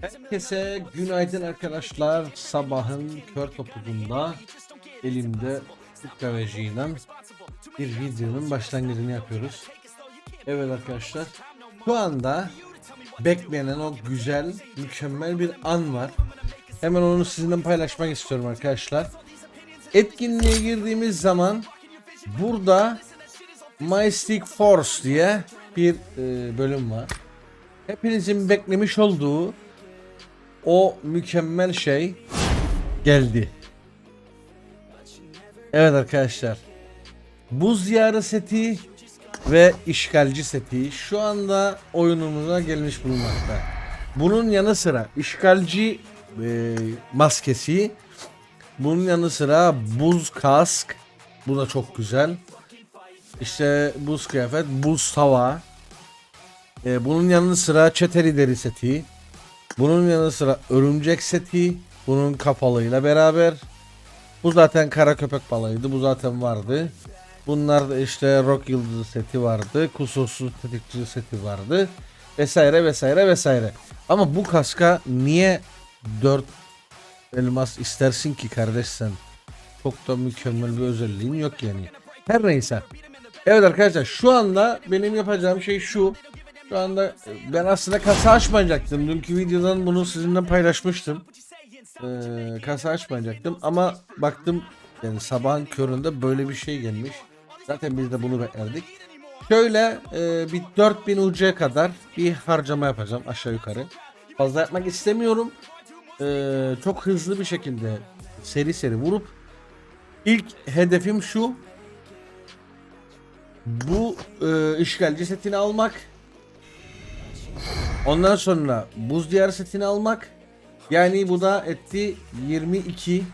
Herkese günaydın arkadaşlar. Sabahın kör topuzunda elimde J'den bir videonun başlangıcını yapıyoruz. Evet arkadaşlar. Şu anda beklenen o güzel, mükemmel bir an var. Hemen onu sizinle paylaşmak istiyorum arkadaşlar. Etkinliğe girdiğimiz zaman burada Mystic Force diye bir e, bölüm var. Hepinizin beklemiş olduğu o mükemmel şey geldi. Evet arkadaşlar. Buz diyarı seti ve işgalci seti şu anda oyunumuza gelmiş bulunmakta. Bunun yanı sıra işgalci e, maskesi, bunun yanı sıra buz kask, bu da çok güzel. İşte buz kıyafet, buz tava. E, bunun yanı sıra çeteli deri seti. Bunun yanı sıra örümcek seti. Bunun kapalıyla beraber. Bu zaten kara köpek balığıydı. Bu zaten vardı. Bunlar da işte rock yıldızı seti vardı. Kusursuz tetikçi seti vardı. Vesaire vesaire vesaire. Ama bu kaska niye 4 elmas istersin ki kardeş sen? Çok da mükemmel bir özelliğin yok yani. Her neyse. Evet arkadaşlar şu anda benim yapacağım şey şu. Şu anda e, ben aslında kasa açmayacaktım. Dünkü videodan bunu sizinle paylaşmıştım. Ee, kasa açmayacaktım ama baktım yani sabahın köründe böyle bir şey gelmiş. Zaten biz de bunu beklerdik. Şöyle e, bir 4000 UC'ye kadar bir harcama yapacağım aşağı yukarı. Fazla yapmak istemiyorum. Ee, çok hızlı bir şekilde seri seri vurup ilk hedefim şu. Bu e, işgalci setini almak. Ondan sonra buz diyar setini almak. Yani bu da etti 22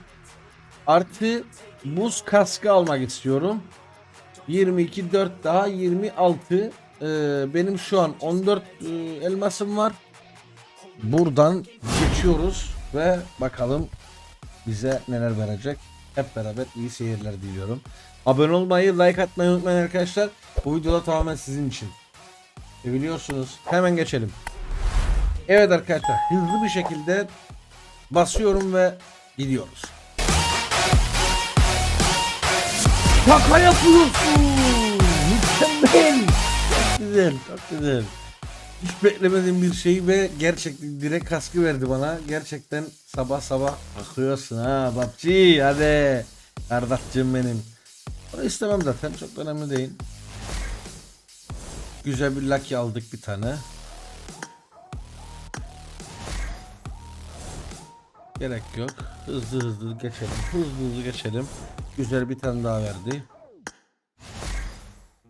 artı buz kaskı almak istiyorum. 22 4 daha 26 Ee, benim şu an 14 e, elmasım var. Buradan geçiyoruz ve bakalım bize neler verecek. Hep beraber iyi seyirler diliyorum. Abone olmayı, like atmayı unutmayın arkadaşlar. Bu videoda tamamen sizin için. E biliyorsunuz. Hemen geçelim. Evet arkadaşlar hızlı bir şekilde basıyorum ve gidiyoruz. Şaka yapıyorsun. Mükemmel. Çok güzel, çok güzel. Hiç beklemediğim bir şey ve gerçekten direkt kaskı verdi bana. Gerçekten sabah sabah akıyorsun ha babci hadi. Kardeşciğim benim. Onu istemem zaten çok önemli değil. Güzel bir lucky aldık bir tane. Gerek yok. Hızlı hızlı geçelim. Hızlı hızlı geçelim. Güzel bir tane daha verdi.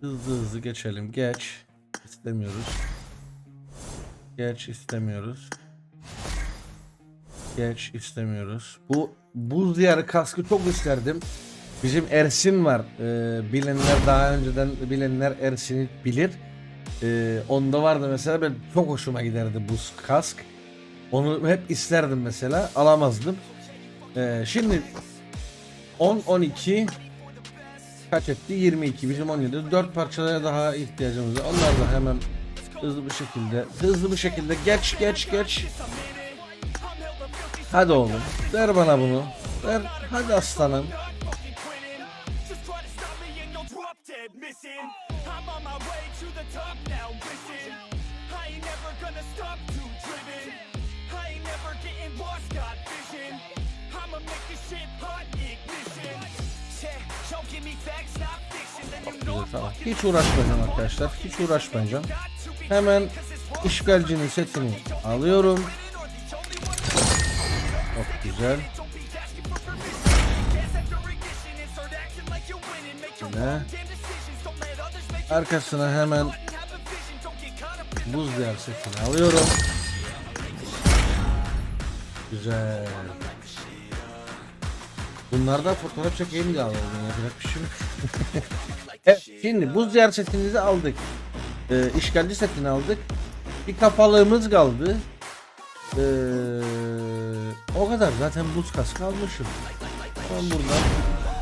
Hızlı hızlı geçelim. Geç. İstemiyoruz. Geç istemiyoruz. Geç istemiyoruz. Bu buz diyarı kaskı çok isterdim. Bizim Ersin var. Ee, bilenler daha önceden bilenler Ersin'i bilir. Ee, onda vardı mesela ben çok hoşuma giderdi buz kask. Onu hep isterdim mesela alamazdım. Ee, şimdi 10 12 kaç etti? 22 bizim 17. 4 parçaya daha ihtiyacımız var. Onlar da hemen hızlı bir şekilde hızlı bir şekilde geç geç geç. Hadi oğlum ver bana bunu. Ver hadi aslanım. I'm on my way to the top now, listen. I ain't never gonna stop Güzel, tamam. Hiç uğraşmayacağım arkadaşlar. Hiç uğraşmayacağım. Hemen işgalcinin setini alıyorum. Çok güzel. Yine. Arkasına hemen buz diyar setini alıyorum. Güzel. Bunlardan fotoğraf çekeyim de alalım yapacak bir şey. Şimdi buz diyar setimizi aldık. Ee, işgalci setini aldık. Bir kapalığımız kaldı. Ee, o kadar zaten buz kaskı almışım. Ben buradan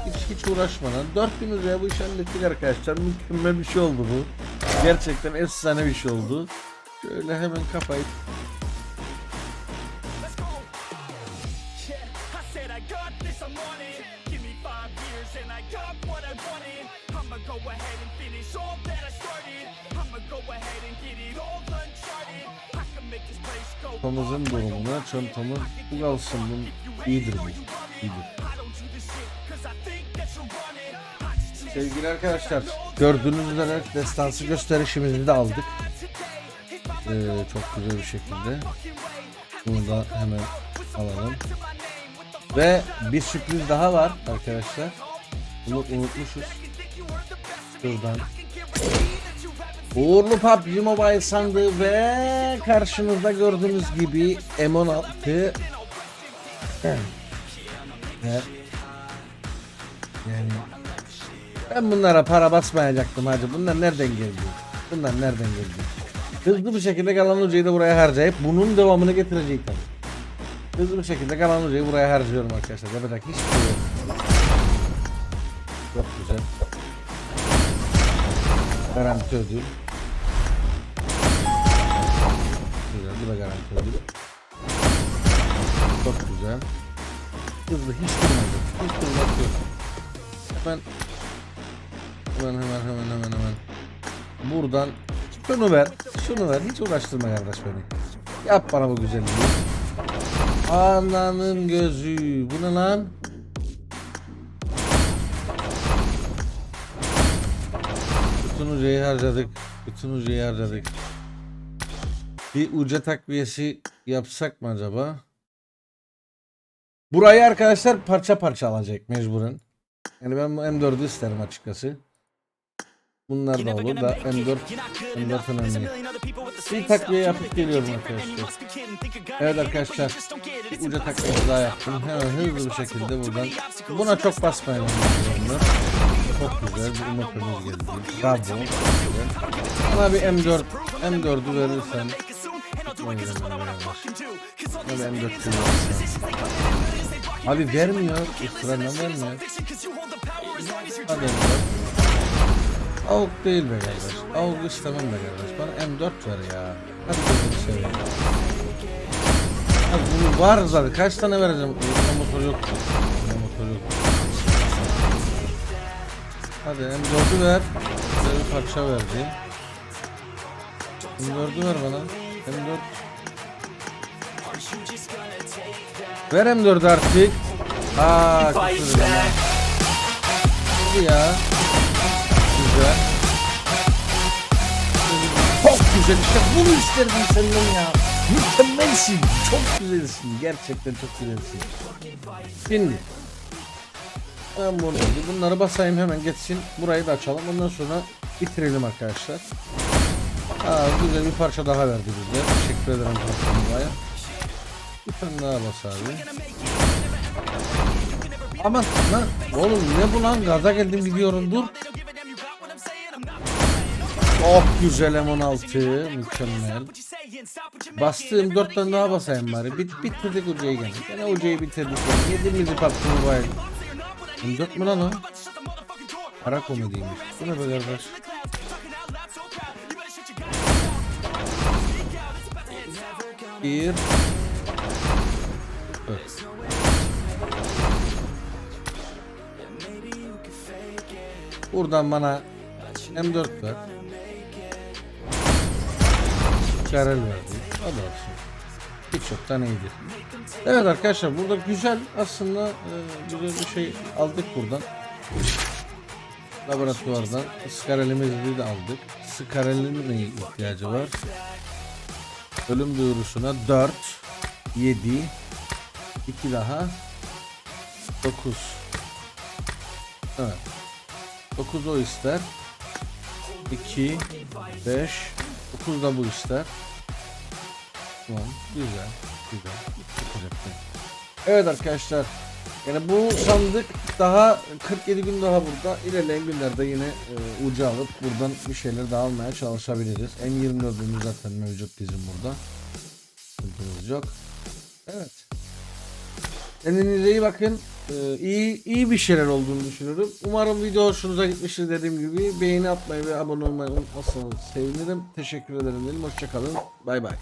hiç hiç uğraşmadan 4000 liraya bu işi hallettik arkadaşlar. Mükemmel bir şey oldu bu. Gerçekten efsane bir şey oldu. Şöyle hemen kafayı ahead and finish all that I started. I'ma go ahead and get it all uncharted. I can make this place go. çantamızın durumuna çantamız bu kalsın iyidir bu. İyidir. Sevgili arkadaşlar gördüğünüz üzere destansı gösterişimizi de aldık. Ee, çok güzel bir şekilde. Bunu da hemen alalım. Ve bir sürpriz daha var arkadaşlar. Bunu unutmuşuz. Şuradan. Uğurlu PUBG Mobile sandığı ve karşınızda gördüğünüz gibi M16 ve yani ben bunlara para basmayacaktım hacı. Bunlar nereden geldi? Bunlar nereden geldi? Hızlı bir şekilde kalan hocayı da buraya harcayıp bunun devamını getirecek tabii. Hızlı bir şekilde kalan hocayı buraya harcıyorum arkadaşlar. Yapacak hiçbir şey yok. Güzel. Garanti ödül. Güzel. Bu da garanti ödül. Çok güzel. Hızlı hiç durmadı. Hiç durmak yok. Ben Hemen hemen hemen hemen hemen. Buradan şunu ver. Şunu ver. Hiç uğraştırma kardeş beni. Yap bana bu güzelliği. Ananın gözü. Bu ne lan? Bütün ucayı harcadık. Bütün ucayı harcadık. Bir uca takviyesi yapsak mı acaba? Burayı arkadaşlar parça parça alacak mecburen. Yani ben bu M4'ü isterim açıkçası. Bunlar da olur da M4 M4 önemli. Bir takviye yapıp geliyorum arkadaşlar. Evet arkadaşlar. Uca takviyesi daha yaptım. Hemen hızlı bir şekilde buradan. Buna çok basmayalım. Çok güzel bir umutumuz geldi. Bravo. Bana bir M4 M4'ü verirsen. Bana bir M4 verirsen. Abi vermiyor. Israrla vermiyor. Hadi M4. Avuk değil be kardeş. Avuk istemem be kardeş. Bana M4 ver ya. Hadi gözünü seveyim. Abi bunu var zaten. Kaç tane vereceğim? Bunda motor yok. Hadi M4'ü ver. Bize bir parça verdi. M4'ü ver bana. M4. Ver M4'ü artık. Aa, çok güzel ya. Hadi ya. Güzel. Çok güzel işte bunu isterdim senden ya. Mükemmelsin. Çok güzelsin. Gerçekten çok güzelsin. Şimdi. Ben bunu bunları basayım hemen geçsin. Burayı da açalım. Ondan sonra bitirelim arkadaşlar. Aa, güzel bir parça daha verdi bize. Teşekkür ederim parçamaya. Bir tane daha bas abi. Aman lan oğlum ne bu lan gaza geldim gidiyorum dur. Çok güzel M16 mükemmel. Bastığım 4 tane daha basayım bari. Bit bitirdik ucayı gene. Gene ucayı bitirdik. Yani. Yedimizi patlığını bay. M4 mü lan o? Para komediymiş. Bu ne be kardeş? Bir. Evet. Buradan bana M4 ver. Karel verdi. Hadi olsun. Hiç yoktan iyidir. Evet arkadaşlar burada güzel aslında e, güzel bir şey aldık buradan. Laboratuvardan skarelimizi de aldık. Skarelin ne ihtiyacı var? Ölüm duyurusuna 4 7 2 daha 9 Evet 9 o ister 2 5 9 da bu ister Tamam güzel güzel. Evet arkadaşlar yani bu sandık daha 47 gün daha burada ilerleyen günlerde yine e, ucu alıp buradan bir şeyler daha almaya çalışabiliriz M24'ümüz zaten mevcut bizim burada Sıkıntımız yok Evet Kendinize iyi bakın. Ee, iyi iyi bir şeyler olduğunu düşünüyorum. Umarım video hoşunuza gitmiştir dediğim gibi. Beğeni atmayı ve abone olmayı unutmazsanız sevinirim. Teşekkür ederim. Hoşçakalın. Bay bay.